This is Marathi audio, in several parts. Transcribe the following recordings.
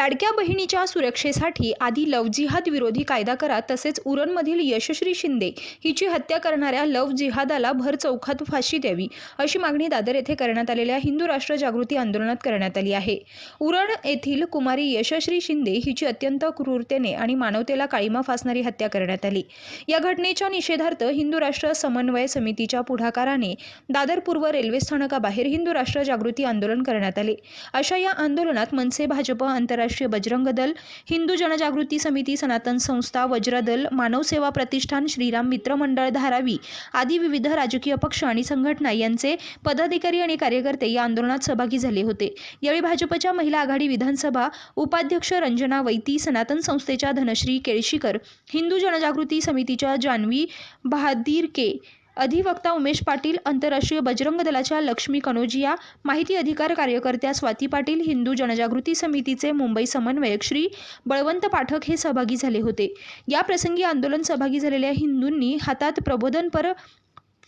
लाडक्या बहिणीच्या सुरक्षेसाठी आधी लव जिहाद विरोधी कायदा करा तसेच उरणमधील यशश्री शिंदे हिची हत्या करणाऱ्या लव जिहादाला भर चौकात फाशी द्यावी अशी मागणी दादर येथे करण्यात आलेल्या हिंदू राष्ट्र जागृती आंदोलनात करण्यात आली आहे. उरण येथील कुमारी यशश्री शिंदे हिची अत्यंत क्रूरतेने आणि मानवतेला काळीमा फासणारी हत्या करण्यात आली. या घटनेच्या निषेधार्थ हिंदू राष्ट्र समन्वय समितीच्या पुढाकाराने दादर पूर्व रेल्वे स्थानकाबाहेर हिंदू राष्ट्र जागृती आंदोलन करण्यात आले. अशा या आंदोलनात मनसे भाजप आंतरराष्ट्रीय बजरंग दल हिंदू जनजागृती समिती सनातन संस्था वज्रदल मानव सेवा प्रतिष्ठान श्रीराम मित्र मंडळ धारावी आदी विविध राजकीय पक्ष आणि संघटना यांचे पदाधिकारी आणि कार्यकर्ते या आंदोलनात सहभागी झाले होते. यावेळी भाजपच्या महिला आघाडी विधानसभा उपाध्यक्ष रंजना वैती सनातन संस्थेच्या धनश्री केळशीकर हिंदू जनजागृती समितीच्या जान्हवी बहादीरके अधिवक्ता उमेश पाटील आंतरराष्ट्रीय बजरंग दलाच्या लक्ष्मी कनोजिया माहिती अधिकार कार्यकर्त्या स्वाती पाटील हिंदू जनजागृती समितीचे मुंबई समन्वयक श्री बळवंत पाठक हे सहभागी झाले होते. या प्रसंगी आंदोलन सहभागी झालेल्या हिंदूंनी हातात प्रबोधनपर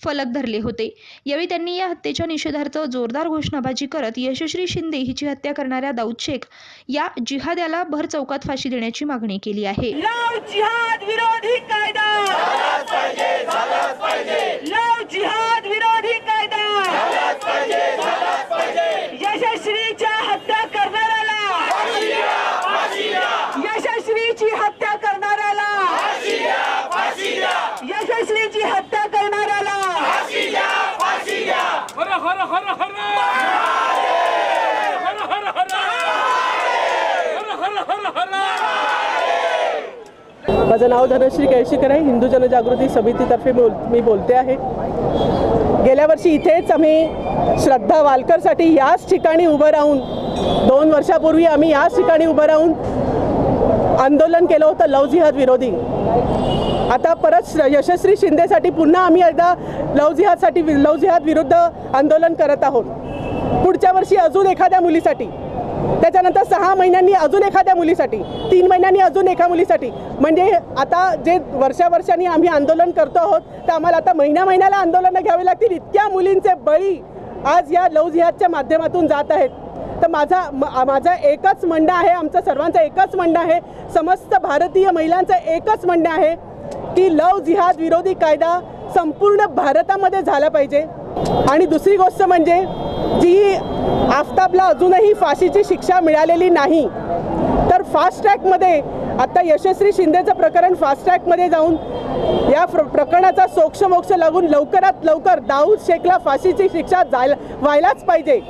फलक धरले होते. यावेळी त्यांनी या हत्येच्या निषेधार्थ जोरदार घोषणाबाजी करत यशश्री शिंदे हिची हत्या करणाऱ्या दाऊद शेख या जिहाद्याला भर चौकात फाशी देण्याची मागणी केली आहे. लव जिहाद विरोधी कायदा लव जिहाद विरोधी कायदा यशस्वीच्या हत्या करणाऱ्याला यशस्वीची हत्या करणाऱ्याला यशस्वीची हत्या करणाऱ्याला हर हर हर! हर हर हर! हर हर हर हर! माझं नाव धनश्री केळशीकर आहे. हिंदू जनजागृती समितीतर्फे बोल मी बोलते आहे. गेल्या वर्षी इथेच आम्ही श्रद्धा वालकरसाठी याच ठिकाणी उभं राहून दोन वर्षापूर्वी आम्ही याच ठिकाणी उभं राहून आंदोलन केलं होतं लव जिहाद विरोधी. आता परत यशस्वी शिंदेसाठी पुन्हा आम्ही एकदा लव जिहादसाठी वि- लव जिहाद विरुद्ध आंदोलन करत आहोत. पुढच्या वर्षी अजून एखाद्या मुलीसाठी. त्याच्यानंतर सहा महिन्यांनी अजून एखाद्या मुलीसाठी. तीन महिन्यांनी अजून एका मुलीसाठी. म्हणजे आता जे वर्षा वर्षांनी आम्ही आंदोलन करतो आहोत तर आम्हाला आता महिन्या महिन्याला आंदोलनं घ्यावी लागतील. इतक्या मुलींचे बळी आज या लव जिहादच्या माध्यमातून जात आहेत. तर माझा म- एकच म्हणणं आहे आमचं सर्वांचं एकच म्हणणं आहे समस्त भारतीय महिलांचं एकच म्हणणं आहे की लव जिहाद विरोधी कायदा संपूर्ण भारतामध्ये झाला पाहिजे. आणि दुसरी गोष्ट म्हणजे जी आफताबला अजूनही फाशीची शिक्षा मिळालेली नाही तर फास्ट ट्रॅकमध्ये आता यशस्वी शिंदेचं प्रकरण फास्ट ट्रॅकमध्ये जाऊन या प्रकरणाचा सोक्षमोक्ष लागून लवकरात लवकर दाऊद शेखला फाशीची शिक्षा जायला व्हायलाच पाहिजे.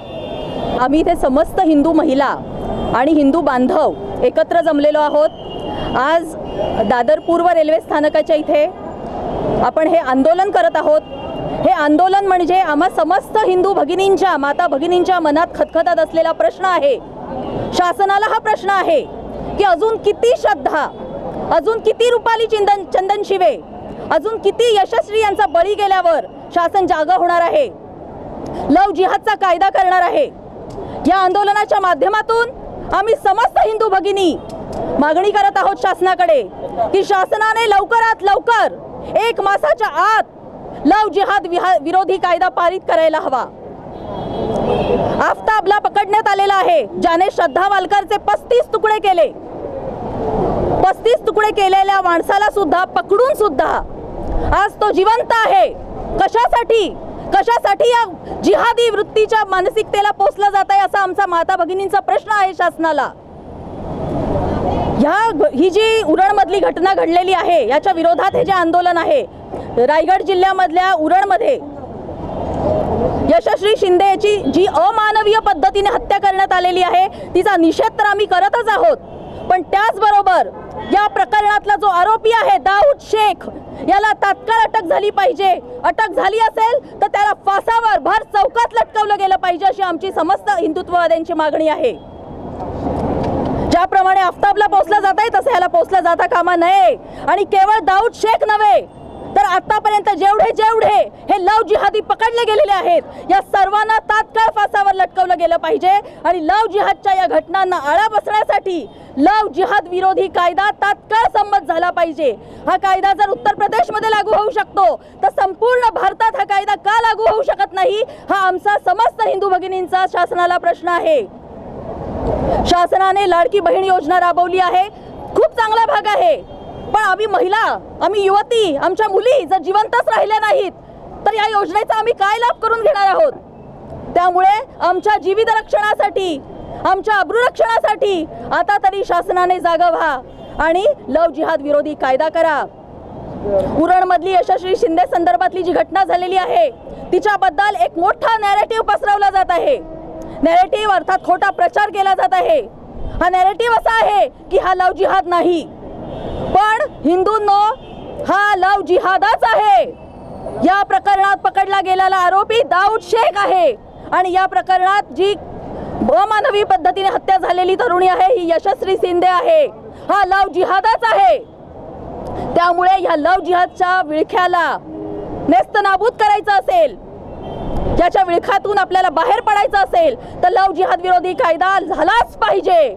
आम्ही इथे समस्त हिंदू महिला आणि हिंदू बांधव एकत्र जमलेलो आहोत. आज दादर पूर्व रेल्वे स्थानकाच्या इथे आपण हे आंदोलन करत आहोत. हे आंदोलन म्हणजे आम्हा समस्त हिंदू भगिनींच्या माता भगिनींच्या मनात खतखतात असलेला प्रश्न आहे. शासनाला हा प्रश्न आहे की अजून किती श्रद्धा अजून किती रुपाली चिंदन चंदन शिवे अजून किती यशस्वी यांचा बळी गेल्यावर शासन जागा होणार आहे. लव जिहादचा कायदा करणार आहे. या आंदोलनाच्या माध्यमातून आम्ही समस्त हिंदू भगिनी मागणी करत आहोत शासनाकडे की शासनाने लवकरात लवकर एक मासाच्या आत लव जिहाद विहा विरोधी कायदा पारित करायला हवा. आफताबला पकडण्यात आलेला आहे. ज्याने श्रद्धा वालकरचे पस्तीस तुकडे केले. पस्तीस तुकडे केलेल्या माणसाला सुद्धा पकडून सुद्धा आज तो जिवंत आहे. कशासाठी? कशासाठी या जिहादी वृत्तीच्या मानसिकतेला पोचलं जात आहे असा आमचा माता भगिनींचा प्रश्न आहे शासनाला? ह्या ही जी उरणमधली घटना घडलेली आहे याच्या विरोधात हे जे आंदोलन आहे रायगड जिल्ह्यामधल्या उरणमध्ये यशस्वी शिंदे याची जी अमानवीय पद्धतीने हत्या करण्यात आलेली आहे तिचा निषेध तर आम्ही करतच आहोत. पण त्याचबरोबर या प्रकरणातला जो आरोपी आहे दाऊद शेख याला तात्काळ अटक झाली पाहिजे. अटक झाली असेल तर त्याला फासावर भर चौकात लटकवलं गेलं पाहिजे अशी आमची समस्त हिंदुत्ववाद्यांची मागणी आहे. ज्याप्रमाणे आफताबला पोचलं जात आहे तसं याला पोचलं जाता कामा नये. आणि केवळ दाऊद शेख नव्हे तर आतापर्यंत जेवढे जेवढे हे लव जिहादी पकडले गेलेले आहेत या सर्वांना तात्काळ फासावर लटकवलं गेलं पाहिजे आणि लव जिहादच्या या घटनांना आळा बसण्यासाठी लव जिहाद विरोधी कायदा तात्काळ संमत झाला पाहिजे. हा कायदा जर उत्तर प्रदेशमध्ये लागू होऊ शकतो तर संपूर्ण भारतात हा कायदा का लागू होऊ शकत नाही? हा आमचा समस्त हिंदू भगिनींचा शासनाला प्रश्न आहे. शासनाने लाडकी बहीण योजना राबवली आहे. खूप चांगला भाग आहे. पण आम्ही महिला आम्ही युवती आमच्या मुली जर जिवंतच राहिल्या नाहीत तर या योजनेचा आम्ही काय लाभ करून घेणार आहोत? त्यामुळे आमच्या जीवित रक्षणासाठी आमच्या अब्रुरक्षणासाठी आता तरी शासनाने जागा व्हा आणि लव जिहाद विरोधी कायदा करा. उरणमधली यशस्वी शिंदे संदर्भातली जी घटना झालेली आहे तिच्याबद्दल एक मोठा नॅरेटिव्ह पसरवला जात आहे. नॅरेटिव्ह अर्थात खोटा प्रचार केला जात आहे. हा नॅरेटिव्ह असा आहे की हा लव जिहाद नाही. पण हिंदूंनो हा लव जिहादच आहे. या प्रकरणात पकडला गेलेला आरोपी दाऊद शेख आहे. आणि या प्रकरणात जी अमानवी पद्धतीने हत्या झालेली तरुणी आहे ही यशस्वी शिंदे आहे. हा लव जिहादच आहे. त्यामुळे ह्या लव जिहादच्या विळख्याला नेस्तनाबूत करायचं असेल याच्या विळखातून आपल्याला बाहेर पडायचं असेल तर लव जिहाद विरोधी कायदा झालाच पाहिजे.